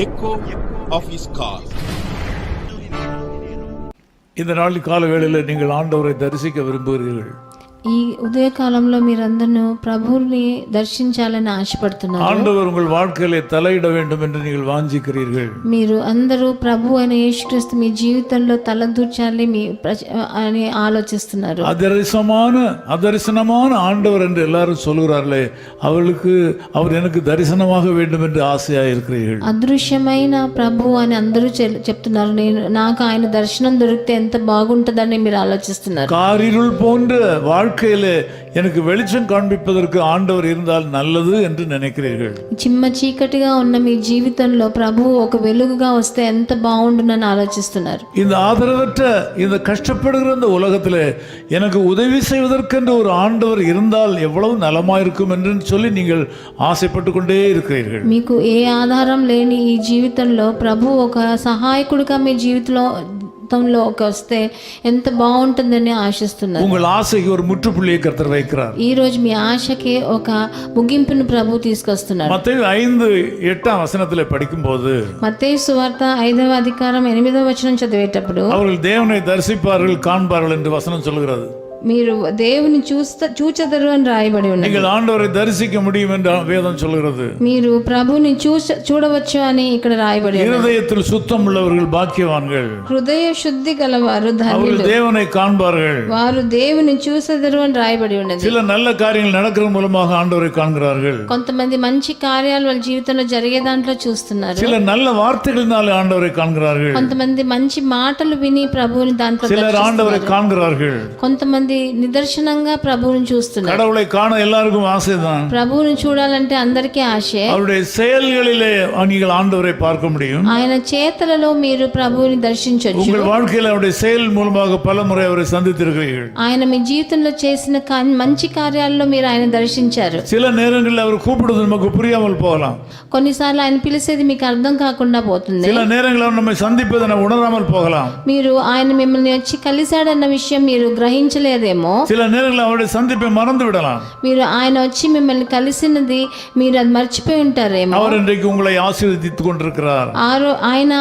Echo of his இந்த நாள் காலவேளையில் நீங்கள் ஆண்டவரை தரிசிக்க விரும்புகிறீர்கள். ఈ ఉదయకాలంలో మీరందరూ ప్రభువుని దర్శించాలని ఆశపడుతున్నారు ஆண்டவர் உங்கள் வாழ்க்கையிலே தலையிட வேண்டும் என்று நீங்கள் வாஞ்சிக்கிறீர்கள் మీరు అందరూ ప్రభు అయిన యేసుక్రీస్తు మీ జీవితంలో తలదూర్చాలి మీ ప్రజ- అని ఆలోచిస్తున్నారు அதரிசமான அதரிசனமான ஆண்டவர் என்று எல்லாரும் சொல்கிறார்களே அவளுக்கு அவர் எனக்கு தரிசனமாக வேண்டும் என்று ஆசையாக இருக்கிறீர்கள் అదృశ్యమైన ప్రభు అని అందరూ చె- చెప్తున్నారు నేను నాకు ఆయన దర్శనం దొరికితే ఎంత బాగుంటుందని మీరు ఆలోచిస్తున్నారు காரிருள் போன்ற வாழ்க்கையிலே எனக்கு வெளிச்சம் காண்பிப்பதற்கு ஆண்டவர் இருந்தால் நல்லது என்று நினைக்கிறீர்கள் చిమ్మ చీకటిగా ఉన్న మీ జీవితంలో ప్రభు ఒక వెలుగుగా వస్తే ఎంత బాగుండునని ఆలోచిస్తున్నారు இந்த ஆதரவற்ற இந்த கஷ்டப்படுகிற இந்த உலகத்திலே எனக்கு உதவி செய்வதற்கென்று ஒரு ஆண்டவர் இருந்தால் எவ்வளவு நலமாயிருக்கும் என்று சொல்லி நீங்கள் ஆசைப்பட்டு கொண்டே இருக்கிறீர்கள் మీకు ఏ ఆధారం లేని ఈ జీవితంలో ప్రభు ఒక సహాయకుడిగా మీ జీవితంలో జీవితంలో ఒక వస్తే ఎంత బాగుంటుందని ఆశిస్తున్నారు உங்கள் ஆசைக்கு ஒரு முற்றுப்புள்ளியை கர்த்தர் வைக்கிறார் ఈ రోజు మీ ఆశకి ఒక ముగింపును ప్రభు తీసుకొస్తున్నారు மத்தேயு ஐந்து எட்டாம் வசனத்தில் படிக்கும்போது మత్తయి సువార్త ఐదవ అధికారం ఎనిమిదవ వచనం చదివేటప్పుడు அவர்கள் தேவனை தரிசிப்பார்கள் காண்பார்கள் என்று வசனம் சொல்கிறது మీరు దేవుని చూస్త చూచెదరు అని రాయబడి ఉన్నది நீங்கள் ஆண்டவரை தரிசிக்க முடியும் என்று வேதம் சொல்கிறது మీరు ప్రభుని చూస చూడవచ్చు అని ఇక్కడ రాయబడి ఉన్నది இருதயத்தில் சுத்தம் உள்ளவர்கள் பாக்கியவான்கள் హృదయ శుద్ధి గలవారు ధన్యులు அவர்கள் தேவனை காண்பார்கள் వారు దేవుని చూసెదరు అని రాయబడి ఉన్నది சில நல்ல காரியங்கள் நடக்கிற மூலமாக ஆண்டவரை காண்கிறார்கள் కొంతమంది మంచి కార్యాలు వాళ్ళ జీవితంలో జరిగే దాంట్లో చూస్తున్నారు சில நல்ல வார்த்தைகளினாலே ஆண்டவரை காண்கிறார்கள் కొంతమంది మంచి మాటలు విని ప్రభువుని దాంట్లో சிலர் ஆண்டவரை காண்கிறார்கள் కొంతమంది నిదర్శనంగా ప్రభువుని చూస్తున్నారు கடவுளை காண எல்லாருக்கும் ஆசைதான் ప్రభువుని చూడాలంటే అందరికీ ఆశే அவருடைய செயல்களிலே நீங்கள் ஆண்டவரை பார்க்க முடியும் ఆయన చేతలలో మీరు ప్రభువుని దర్శించవచ్చు உங்கள் வாழ்க்கையில் அவருடைய செயல் மூலமாக பல முறை அவரை சந்தித்திருக்கிறீர்கள் ఆయన మీ జీవితంలో చేసిన కా- మంచి కార్యాల్లో మీరు ఆయన దర్శించారు சில நேரங்களில் அவர் கூப்பிடுவது நமக்கு புரியாமல் போகலாம் కొన్నిసార్లు ఆయన పిలిచేది మీకు అర్థం కాకుండా పోతుంది சில நேரங்களில் அவர் நம்மை சந்திப்பதை நம்ம உணராமல் போகலாம் మీరు ఆయన మిమ్మల్ని వచ్చి కలిశాడన్న విషయం మీరు గ్రహించలేదేమో சில நேரங்களில் அவருடைய சந்திப்பை மறந்து விடலாம் మీరు ఆయన వచ్చి మిమ్మల్ని కలిసినది మీరు అది మర్చిపోయి ఉంటారేమో அவர் இன்றைக்கு உங்களை ஆசீர்வதித்துக் கொண்டிருக்கிறார் ఆరో ఆయన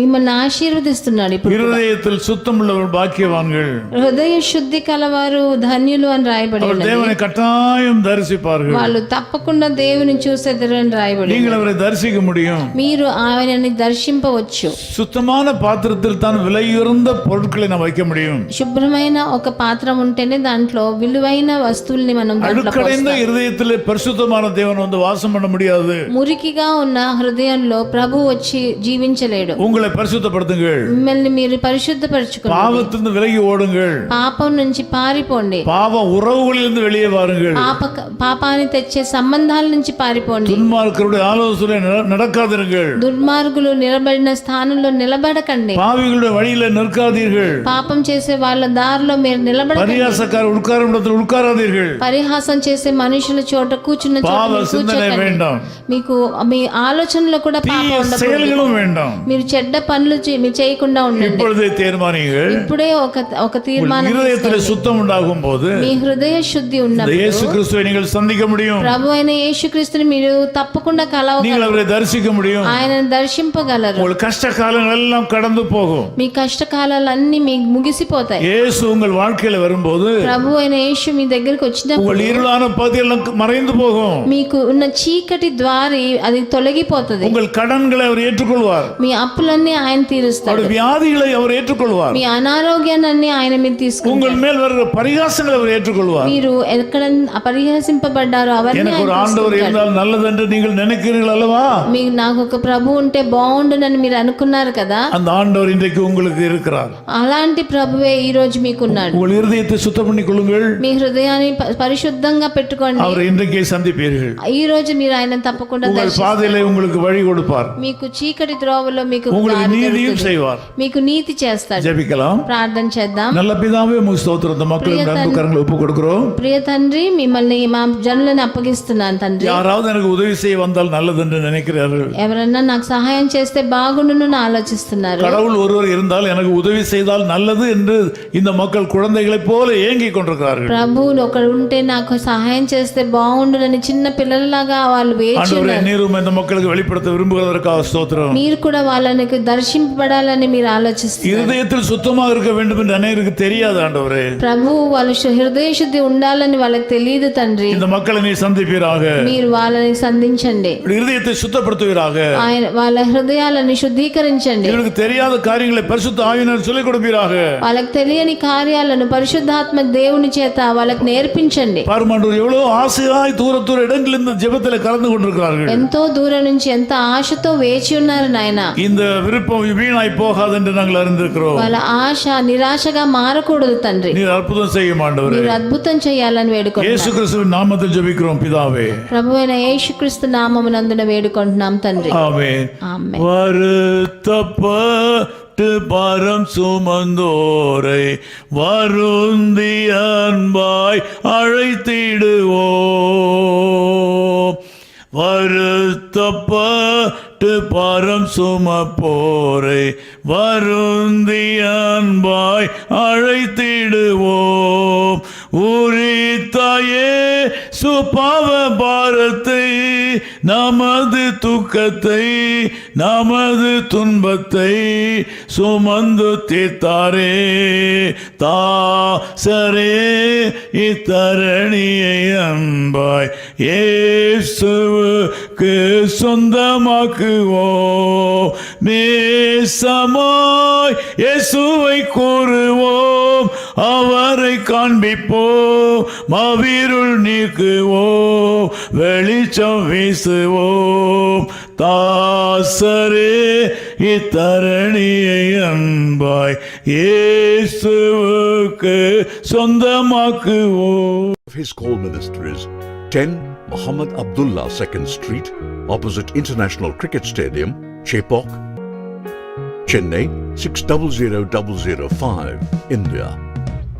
మిమ్మల్ని ఆశీర్వదిస్తున్నాడు ఇప్పుడు இருதயத்தில் சுத்தம் உள்ளவர் பாக்கியவான்கள் హృదయ శుద్ధి కలవారు ధన్యులు అని రాయబడి அவர் ఉన్నది தேவனை கட்டாயம் தரிசிப்பார்கள் వాళ్ళు తప్పకుండా దేవుని చూసేద్దరు అని రాయబడి நீங்கள் அவரை தரிசிக்க முடியும் మీరు ఆయనని దర్శింపవచ్చు சுத்தமான பாத்திரத்தில் தான் விலையுறந்த பொருட்களை நாம் வைக்க முடியும் శుభ్రమైన ఒక పాత్ర ఉంటేనే దాంట్లో విలువైన వస్తువుల్ని మనం దాంట్లో அழுக்கடைந்த இருதயத்தில் பரிசுத்தமான தேவன் வந்து வாசம் பண்ண முடியாது మురికిగా ఉన్న హృదయంలో ప్రభు వచ్చి జీవించలేడు உங்களை பரிசுத்தப்படுத்துங்கள் మిమ్మల్ని మీరు పరిశుద్ధపరచుకోండి பாவத்திலிருந்து விலகி ஓடுங்கள் పాపం నుంచి పారిపోండి பாவ உறவுகளிலிருந்து வெளியே வாருங்கள் పాప పాపాన్ని తెచ్చే సంబంధాల నుంచి పారిపోండి துன்மார்க்கருடைய ஆலோசனை நட- நடக்காதிருங்கள் దుర్మార్గులు నిలబడిన స్థానంలో నిలబడకండి பாவிகளுடைய வழியில நிற்காதீர்கள் పాపం చేసే వాళ్ళ దారిలో మీరు నిలబడ பரியாசக்கார உட்காரும் இடத்தில் உட்காராதீர்கள் పరిహాసం చేసే మనుషుల చోట కూర్చున్న చోట பாவ మీరు சிந்தனை కూర్చోకండి வேண்டாம் మీకు మీ ఆలోచనలో కూడా పాపం தீய ఉండకూడదు செயல்களும் வேண்டாம் మీరు చెడ్డ పనులు చే- మీరు చేయకుండా ఉండండి இப்பொழுதே தீர்மானியுங்கள் ఇప్పుడే ఒక ఒక తీర్మానం இருதயத்தில் சுத்தம் உண்டாகும் போது మీ హృదయ శుద్ధి ఉన్న இந்த இயேசு கிறிஸ்துவை நீங்கள் சந்திக்க முடியும் ప్రభు అయిన యేసుక్రీస్తుని మీరు తప్పకుండా కలవ நீங்கள் அவரை தரிசிக்க முடியும் ఆయనను దర్శింపగలరు உங்கள் கஷ்ட காலங்கள் எல்லாம் கடந்து போகும் మీ కష్టకాలాలన్నీ మీకు ముగిసిపోతాయి இயேசு உங்கள் வாழ்க்கையில வரும்போது ప్రభు అయిన యేసు మీ దగ్గరికి వచ్చినప్పుడు உங்கள் இருளான பகுதியெல்லாம் மறைந்து போகும் మీకు ఉన్న చీకటి ద్వారి అది తొలగిపోతుంది உங்கள் கடன்களை அவர் ஏற்றுக்கொள்வார் మీ అప్పులన్నీ ఆయన తీరుస్తాడు அவருடைய வியாதிகளை அவர் ஏற்றுக்கொள்வார் మీ అనారోగ్యాన్ని ఆయన మీరు తీసుకుంటారు உங்கள் மேல் வருகிற பரிகாசங்களை அவர் ஏற்றுக்கொள்வார் మీరు ఎక్కడ పరిహసింపబడ్డారో అవన్నీ எனக்கு ఆయన ஒரு ஆண்டவர் இருந்தால் நல்லது என்று நீங்கள் நினைக்கிறீர்கள் அல்லவா మీకు నాకు ఒక ప్రభు ఉంటే బాగుండునని మీరు అనుకున్నారు కదా அந்த ஆண்டவர் இன்றைக்கு உங்களுக்கு இருக்கிறார் అలాంటి ప్రభువే ఈ రోజు మీకున్నాడు உங்கள் இருதயத்தை சுத்தம் பண்ணிக் கொள்ளுங்கள் మీ హృదయాన్ని ప- పరిశుద్ధంగా పెట్టుకోండి அவரை இன்றைக்கே சந்திப்பீர்கள் ఈ రోజు మీరు ఆయన తప్పకుండా உங்கள் దర్శి- பாதையிலே உங்களுக்கு வழி கொடுப்பார் మీకు చీకటి త్రోవలో మీకు உங்கள் உங்களுக்கு దారి நீதியும் దొరుకుతుంది. செய்வார் మీకు నీతి చేస్తాడు ஜெபிக்கலாம் ప్రార్థన చేద్దాం நல்ல பிதாவே உங்க ஸ்தோத்திரம் இந்த மக்களுக்கு பிரியதன்- நண்பு கரங்களை ஒப்பு கொடுக்கிறோம் ప్రియ తండ్రి మిమ్మల్ని మా జనులను అప్పగిస్తున్నాను తండ్రి யாராவது எனக்கு உதவி செய்ய வந்தால் நல்லது என்று நினைக்கிறார்கள் ఎవరన్నా నాకు సహాయం చేస్తే బాగుండును అని ఆలోచిస్తున్నారు கடவுள் ஒருவர் இருந்தால் எனக்கு உதவி செய்தால் நல்லது என்று இந்த மக்கள் குழந்தைகளைப் போல ஏங்கிக் கொண்டிருக்கிறார்கள் ప్రభువులు ఒకడు ఉంటే నాకు సహాయం చేస్తే బాగుండునని చిన్న పిల్లలలాగా వాళ్ళు వేచి ஆண்டவரே ఉన్నారు நீரும் இந்த மக்களுக்கு வெளிப்படுத்த விரும்புகிறதற்காக ஸ்தோத்திரம் మీరు కూడా వాళ్ళనికి దర్శింపబడాలని మీరు ఆలోచిస్తున్నారు இருதயத்தில் சுத்தமாக இருக்க வேண்டும் என்று அநேகருக்கு தெரியாது ஆண்டவரே ప్రభు వాళ్ళు శు- హృదయ శుద్ధి ఉండాలని వాళ్ళకి తెలియదు తండ్రి இந்த மக்களை நீ சந்திப்பீராக మీరు వాళ్ళని సంధించండి இருதயத்தை சுத்தப்படுத்துவீராக ఆయన వాళ్ళ హృదయాలను శుద్ధీకరించండి இவருக்கு தெரியாத காரியங்களை பரிசுத்த ஆவியினர் சொல்லிக் கொடுப்பீராக వాళ్ళకి తెలియని కార్యాలను పరిశుద్ధాత్మ దేవుని చేత వాళ్ళకి నేర్పించండి பாருமாண்டவர் எவ்வளவு ஆசையாய் தூர தூர இடங்களில் இந்த ஜெபத்தில் கலந்து கொண்டிருக்கிறார்கள் ఎంతో దూరం నుంచి ఎంత ఆశతో వేచి ఉన్నారు నాయన இந்த விருப்பம் வீணாய் போகாது என்று நாங்கள் அறிந்திருக்கிறோம் వాళ్ళ ఆశ నిరాశగా మారకూడదు తండ్రి நீர் அற்புதம் செய்யும் ஆண்டவரே మీరు అద్భుతం చేయాలని వేడుకుంటున్నాం இயேசு கிறிஸ்துவின் நாமத்தில் ஜெபிக்கிறோம் பிதாவே ప్రభు అయిన యేసుక్రీస్తు నామమునందున వేడుకుంటున్నాం తండ్రి ஆமென் ఆమె பட்டு பரம் சுமந்தோரை வருந்தி அன்பாய் அழைத்திடுவோம். வருத்தப்பட்டு பரம் சுமப்போரை வருந்தி அன்பாய் அழைத்திடுவோம். உரித்தாயே சுபாவ பாரத்தை நமது துக்கத்தை நமது துன்பத்தை சுமந்து தீர்த்தாரே. தாசரே இத்தரணியை அன்பாய் ஏசுவுக்கு சொந்தமாக்குவோ நேசமாய் இயேசுவை கூறுவோம். அவரை காண்பிப்போம் மாவீருள் நீக்குவோம் வெளிச்சம் வீசுவோம் தாசரே இத்தரணியை அன்பாய் இயேசுவுக்கு சொந்தமாக்குவோம் of his call ministries 10 Muhammad Abdullah 2nd Street, opposite International Cricket Stadium, Chepok, Chennai 600005, India.